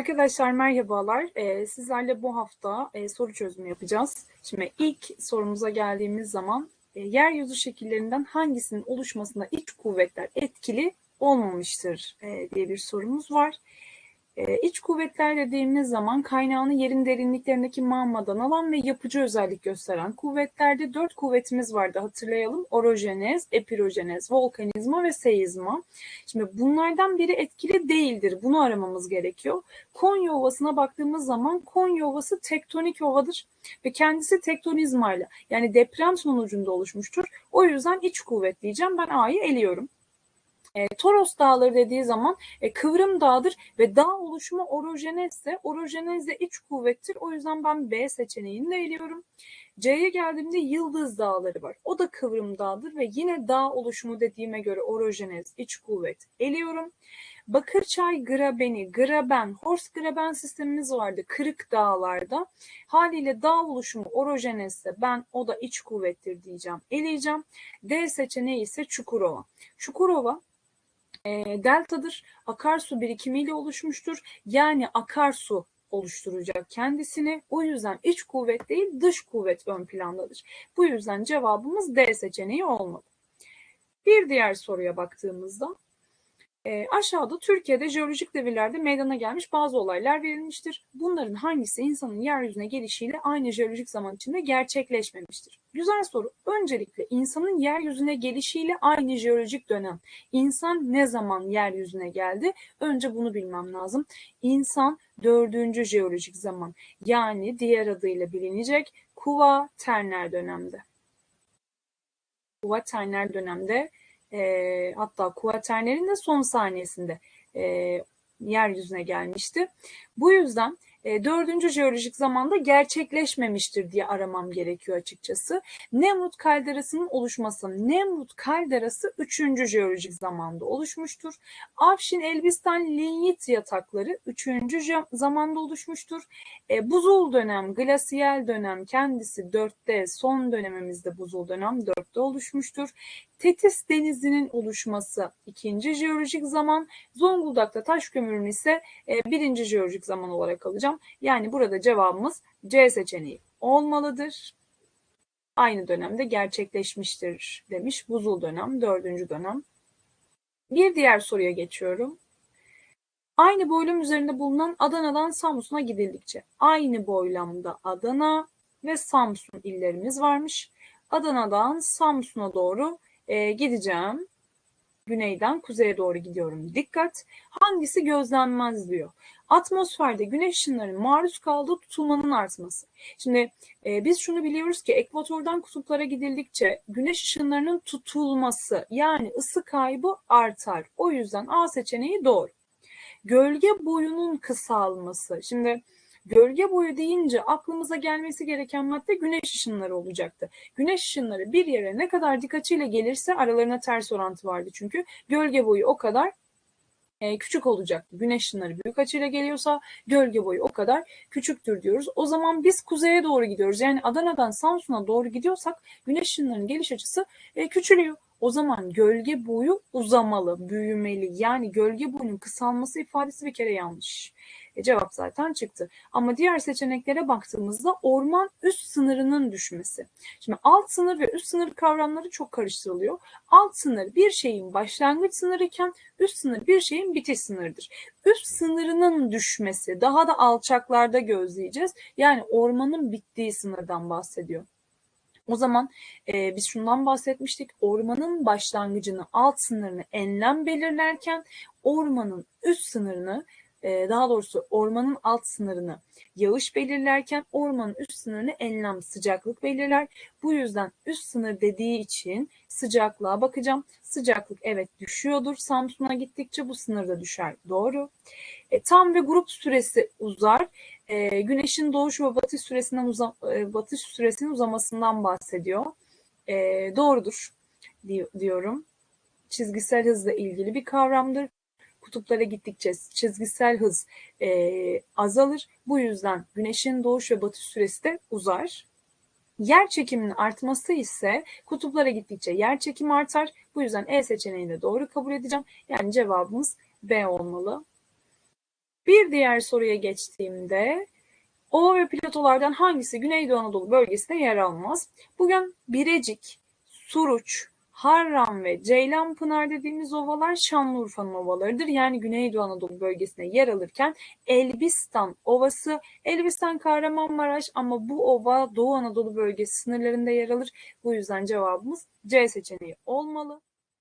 Arkadaşlar merhabalar. Ee, sizlerle bu hafta e, soru çözümü yapacağız. Şimdi ilk sorumuza geldiğimiz zaman e, yeryüzü şekillerinden hangisinin oluşmasında iç kuvvetler etkili olmamıştır e, diye bir sorumuz var. E, iç kuvvetler dediğimiz zaman kaynağını yerin derinliklerindeki magmadan alan ve yapıcı özellik gösteren kuvvetlerde dört kuvvetimiz vardı hatırlayalım. Orojenez, epirojenez, volkanizma ve seizma. Şimdi bunlardan biri etkili değildir. Bunu aramamız gerekiyor. Konya Ovası'na baktığımız zaman Konya Ovası tektonik ovadır ve kendisi tektonizmayla yani deprem sonucunda oluşmuştur. O yüzden iç kuvvet diyeceğim. Ben A'yı eliyorum. E, Toros dağları dediği zaman e, kıvrım dağdır ve dağ oluşumu orojenezse orojenez de iç kuvvettir. O yüzden ben B seçeneğini de eliyorum. C'ye geldiğimde yıldız dağları var. O da kıvrım dağdır ve yine dağ oluşumu dediğime göre orojenez iç kuvvet eliyorum. Bakırçay grabeni, graben, Horst graben sistemimiz vardı kırık dağlarda. Haliyle dağ oluşumu orojenezse ben o da iç kuvvettir diyeceğim, eleyeceğim. D seçeneği ise Çukurova. Çukurova e, deltadır. Akarsu birikimiyle oluşmuştur. Yani akarsu oluşturacak kendisini. O yüzden iç kuvvet değil dış kuvvet ön plandadır. Bu yüzden cevabımız D seçeneği olmalı. Bir diğer soruya baktığımızda e, aşağıda Türkiye'de jeolojik devirlerde meydana gelmiş bazı olaylar verilmiştir. Bunların hangisi insanın yeryüzüne gelişiyle aynı jeolojik zaman içinde gerçekleşmemiştir? Güzel soru. Öncelikle insanın yeryüzüne gelişiyle aynı jeolojik dönem. İnsan ne zaman yeryüzüne geldi? Önce bunu bilmem lazım. İnsan dördüncü jeolojik zaman yani diğer adıyla bilinecek Kuva Terner dönemde. Kuva Terner dönemde e, hatta Kuaterner'in de son saniyesinde e, yeryüzüne gelmişti. Bu yüzden e, dördüncü jeolojik zamanda gerçekleşmemiştir diye aramam gerekiyor açıkçası. Nemrut kalderasının oluşması. Nemrut kalderası üçüncü jeolojik zamanda oluşmuştur. Afşin Elbistan linyit yatakları üçüncü zamanda oluşmuştur. E, buzul dönem, glasiyel dönem kendisi dörtte, son dönemimizde buzul dönem dörtte oluşmuştur. Tetis denizinin oluşması ikinci jeolojik zaman, Zonguldak'ta taş kömürün ise e, birinci jeolojik zaman olarak alacağım. Yani burada cevabımız C seçeneği olmalıdır. Aynı dönemde gerçekleşmiştir demiş. Buzul dönem, dördüncü dönem. Bir diğer soruya geçiyorum. Aynı boylam üzerinde bulunan Adana'dan Samsun'a gidildikçe aynı boylamda Adana ve Samsun illerimiz varmış. Adana'dan Samsun'a doğru e, gideceğim. Güneyden kuzeye doğru gidiyorum. Dikkat! Hangisi gözlenmez diyor. Atmosferde güneş ışınlarının maruz kaldığı tutulmanın artması. Şimdi e, biz şunu biliyoruz ki ekvatordan kutuplara gidildikçe güneş ışınlarının tutulması yani ısı kaybı artar. O yüzden A seçeneği doğru. Gölge boyunun kısalması. Şimdi Gölge boyu deyince aklımıza gelmesi gereken madde güneş ışınları olacaktı. Güneş ışınları bir yere ne kadar dik açıyla gelirse aralarına ters orantı vardı çünkü. Gölge boyu o kadar e, küçük olacaktı. Güneş ışınları büyük açıyla geliyorsa gölge boyu o kadar küçüktür diyoruz. O zaman biz kuzeye doğru gidiyoruz. Yani Adana'dan Samsun'a doğru gidiyorsak güneş ışınlarının geliş açısı e, küçülüyor. O zaman gölge boyu uzamalı, büyümeli. Yani gölge boyunun kısalması ifadesi bir kere yanlış. E, cevap zaten çıktı. Ama diğer seçeneklere baktığımızda orman üst sınırının düşmesi. Şimdi alt sınır ve üst sınır kavramları çok karıştırılıyor. Alt sınır bir şeyin başlangıç sınırı iken üst sınır bir şeyin bitiş sınırıdır. Üst sınırının düşmesi daha da alçaklarda gözleyeceğiz. Yani ormanın bittiği sınırdan bahsediyor. O zaman e, biz şundan bahsetmiştik. Ormanın başlangıcını, alt sınırını enlem belirlerken ormanın üst sınırını daha doğrusu ormanın alt sınırını yağış belirlerken ormanın üst sınırını enlem sıcaklık belirler. Bu yüzden üst sınır dediği için sıcaklığa bakacağım. Sıcaklık evet düşüyordur. Samsun'a gittikçe bu sınır da düşer. Doğru. E, tam ve grup süresi uzar. E, güneşin doğuş ve batış süresinden uza, e, batış süresinin uzamasından bahsediyor. E, doğrudur diyorum. Çizgisel hızla ilgili bir kavramdır kutuplara gittikçe çizgisel hız e, azalır. Bu yüzden güneşin doğuş ve batış süresi de uzar. Yer çekiminin artması ise kutuplara gittikçe yer çekimi artar. Bu yüzden E seçeneğini de doğru kabul edeceğim. Yani cevabımız B olmalı. Bir diğer soruya geçtiğimde Ova ve platolardan hangisi Güneydoğu Anadolu bölgesinde yer almaz? Bugün Birecik, Suruç, Harran ve Ceylanpınar dediğimiz ovalar Şanlıurfa'nın ovalarıdır. Yani Güneydoğu Anadolu bölgesine yer alırken Elbistan Ovası, Elbistan Kahramanmaraş ama bu ova Doğu Anadolu bölgesi sınırlarında yer alır. Bu yüzden cevabımız C seçeneği olmalı.